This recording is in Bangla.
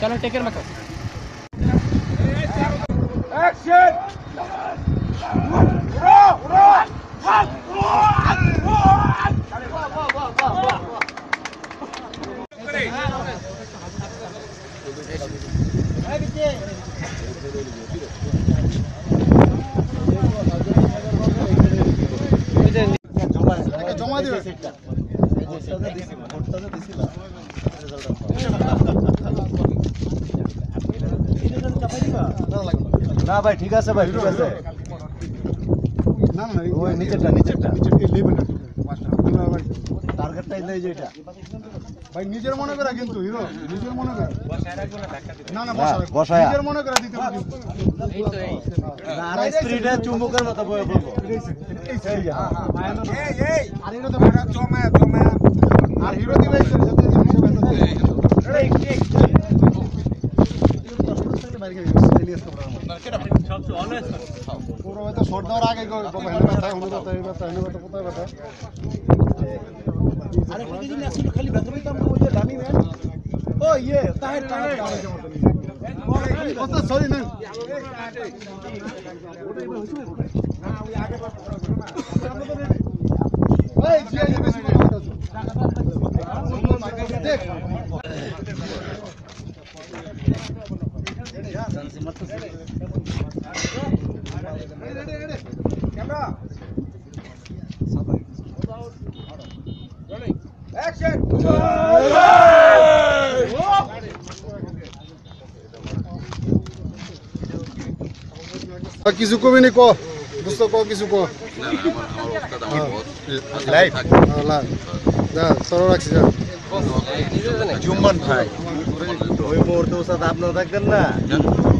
চলো টেকের মতো জমা দিবে না ভাই ঠিক আছে ভাই ঠিক আছে। না না ওই নিচেরটা নিচেরটা। এই টার্গেটটা এই যে এটা। ভাই নিজের মনে করে কিন্তু হিরো নিজের মনে করে। না না হ্যাঁ, বসা নিজের মনে করে দিতে হবে এই তো এই না আর স্ত্রীটা চুম্বকের মতো বয়ে বলব। এই এই যে, হ্যাঁ, হ্যাঁ। আর হিরো দেবে আর হিরো দিবে এই সাথে, সাথে হিরো দিবে। পুরো হয়তো শর্ট দেওয়ার আগে হেনে ব্যথা, হেনে ব্যথা, হেনে ব্যথা, হেনে ব্যথা, কোথায় ব্যথা? আরেকটা জিনিস আসলে খালি ব্যথা পেতাম না, ওই যে দামি ম্যান। ও ইয়ে, তাহের, তাহের। এই, কথা বলতেছো। দেখ, আর কিছু কবি নি ক বুঝতো ক কিছু ক লাইভ। হ্যাঁ, লাইভ। যা সরো রাখছি যা জুম্মান ভাই ওই মুহূর্তে ওর সাথে আপনারা থাকতেন না হাসপাতালে ভাই